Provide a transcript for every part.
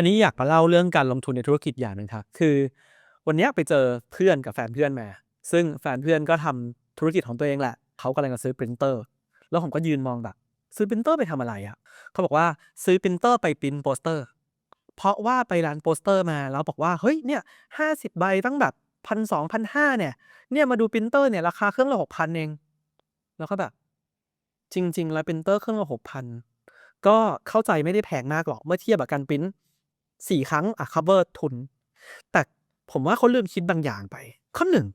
อันนี้อยากมาเล่าเรื่องการลงทุนในธุรกิจอย่างหนึ่งครับคือ วันนี้ไปเจอเพื่อนกับแฟนเพื่อนมา ซึ่งแฟนเพื่อนก็ทำธุรกิจของตัวเองแหละ เขากำลังจะซื้อปรินเตอร์ แล้วผมก็ยืนมองแบบ ซื้อปรินเตอร์ไปทำอะไรอะเขาบอกว่าซื้อปรินเตอร์ไปปรินโปสเตอร์ เพราะว่าไปร้านโปสเตอร์มาแล้วบอกว่า เฮ้ย เนี่ยห้าสิบใบตั้งแบบพันสองพันห้าเนี่ย เนี่ยมาดูปรินเตอร์เนี่ยราคาเครื่องละหกพันเอง แล้วก็แบบ จริง ๆ แล้วปรินเตอร์เครื่องละหกพันก็เข้าใจไม่ได้แพงมากหรอกเมื่อเทียบกับการปริ้น สี่ครั้งอะ cover ทุน แต่ผมว่าเขาลืมคิดบางอย่างไป ข้อหนึ่ง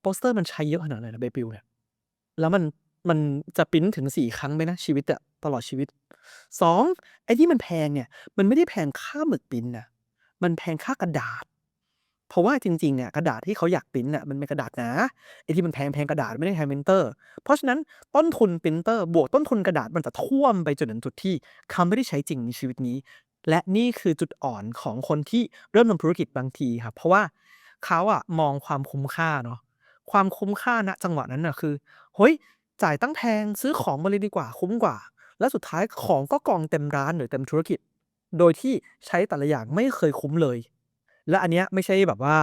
โปสเตอร์มันใช้เยอะขนาดไหนนะเบบิลเนี่ยแล้วมันมันจะปริ้นถึงสี่ครั้งไหมนะ ชีวิตอะตลอดชีวิตสองไอ้ที่มันแพงเนี่ย มันไม่ได้แพงค่าหมึกปริ้นนะมันแพงค่ากระดาษ เพราะว่าจริงๆเนี่ยกระดาษที่เขาอยากปริ้นน่ะมันเป็นกระดาษหนาไอ้ที่มันแพงแพงกระดาษไม่ได้แพงปรินเตอร์ เพราะฉะนั้นต้นทุนปรินเตอร์บวกต้นทุนกระดาษมันจะท่วมไปจนถึงจุดที่เขาไม่ได้ใช้จริงในชีวิตนี้ และนี่คือจุดอ่อนของคนที่เริ่มทำธุรกิจบางทีครับ เพราะว่าเขาอะมองความคุ้มค่าเนาะความคุ้มค่าณจังหวะนั้นน่ะคือเฮ้ยจ่ายตั้งแพงซื้อของมาเลยดีกว่าคุ้มกว่า แล้วสุดท้ายของก็กองเต็มร้านหรือเต็มธุรกิจ โดยที่ใช้แต่ละอย่างไม่เคยคุ้มเลย และอันเนี้ยไม่ใช่แบบว่า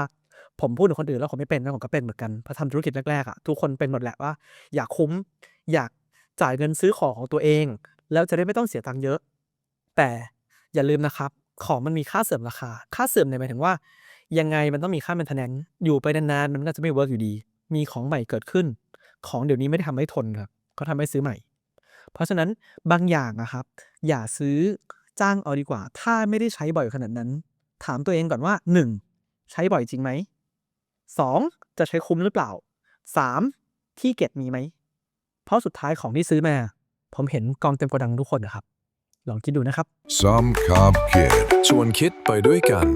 ผมพูดถึงคนอื่นแล้วผมไม่เป็นนะผมก็เป็นเหมือนกันพอทำธุรกิจแรกๆอะทุกคนเป็นหมดแหละว่า อยากคุ้ม อยากจ่ายเงินซื้อของของตัวเอง แล้วจะได้ไม่ต้องเสียตังค์เยอะ แต่ อย่าลืมนะครับ ของมันมีค่าเสื่อมราคา ค่าเสื่อมเนี่ยหมายถึงว่า ยังไงมันต้องมีค่า maintenance อยู่ไปนานๆมันก็จะไม่เวิร์กอยู่ดี มีของใหม่เกิดขึ้น ของเดี๋ยวนี้ไม่ได้ทำให้ทนครับเขาทำให้ซื้อใหม่ เพราะฉะนั้นบางอย่างอะครับ อย่าซื้อจ้างเอาดีกว่า ถ้าไม่ได้ใช้บ่อยขนาดนั้น ถามตัวเองก่อนว่า 1. ใช้บ่อยจริงไหม 2. จะใช้คุ้มหรือเปล่า 3. ที่เก็บมีไหม เพราะสุดท้ายของที่ซื้อมา ผมเห็นกองเต็มโกดังทุกคนนะครับ ลองคิดดูนะครับ Some Cobb Kid. ชวนคิดไปด้วยกัน